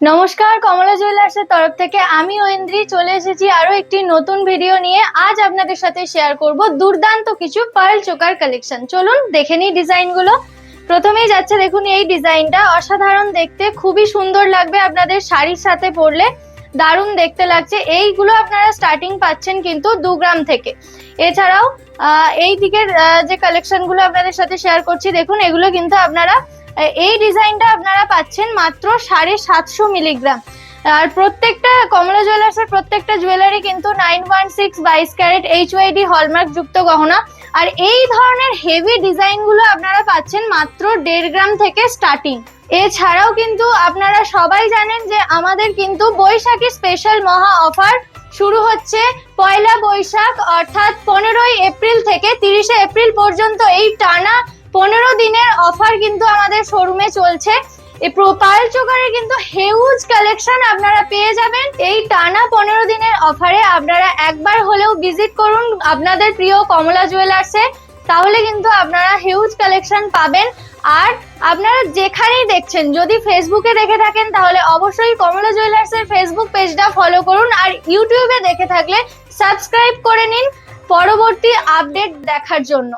নমস্কার, কমলা জুয়েলার্সের তরফ থেকে আমি ঐন্দ্রি চলে এসেছি আরও একটি নতুন ভিডিও নিয়ে। আজ আপনাদের সাথে শেয়ার করব দুর্দান্ত কিছু পার্ল চোকার কালেকশন চলুন, দেখে নিই ডিজাইনগুলো। প্রথমেই যাচ্ছে দেখুন এই ডিজাইনটা। অসাধারণ দেখতে, খুবই সুন্দর লাগবে আপনাদের শাড়ির সাথে পরলে। দারুণ দেখতে লাগছে। এইগুলো আপনারা স্টার্টিং পাচ্ছেন কিন্তু দু গ্রাম থেকে। এছাড়াও এই দিকের যে কালেকশনগুলো আপনাদের সাথে শেয়ার করছি, দেখুন এগুলো কিন্তু আপনারা এই ডিজাইনটা আপনারা পাচ্ছেন মাত্র সাড়ে সাতশো মিলিগ্রাম। আর প্রত্যেকটা কমলা জুয়েলার্সের প্রত্যেকটা জুয়েলারি কিন্তু নাইন ওয়ান সিক্স বাইশ ক্যারেট এইচ ওয়াইডি হলমার্ক যুক্ত গহনা। আর এই ধরনের হেভি ডিজাইনগুলো আপনারা পাচ্ছেন মাত্র দেড় গ্রাম থেকে স্টার্টিং এছাড়াও কিন্তু আপনারা সবাই জানেন যে আমাদের কিন্তু বৈশাখী স্পেশাল মহা অফার শুরু হচ্ছে পয়লা বৈশাখ, অর্থাৎ পনেরোই এপ্রিল থেকে তিরিশে এপ্রিল পর্যন্ত। এই টানা পনেরো অফার কিন্তু আমাদের শোরুমে চলছে। এই পার্ল চোকারের কিন্তু হিউজ কালেকশন আপনারা পেয়ে যাবেন। এই টানা পনেরো দিনের অফারে আপনারা একবার হলেও ভিজিট করুন আপনাদের প্রিয় কমলা জুয়েলার্সে তাহলে কিন্তু আপনারা হিউজ কালেকশন পাবেন। আর আপনারা যেখানেই দেখছেন, যদি ফেসবুকে দেখে থাকেন, তাহলে অবশ্যই কমলা জুয়েলার্সের ফেসবুক পেজটা ফলো করুন। আর ইউটিউবে দেখে থাকলে সাবস্ক্রাইব করে নিন। পরবর্তী আপডেট দেখার জন্য।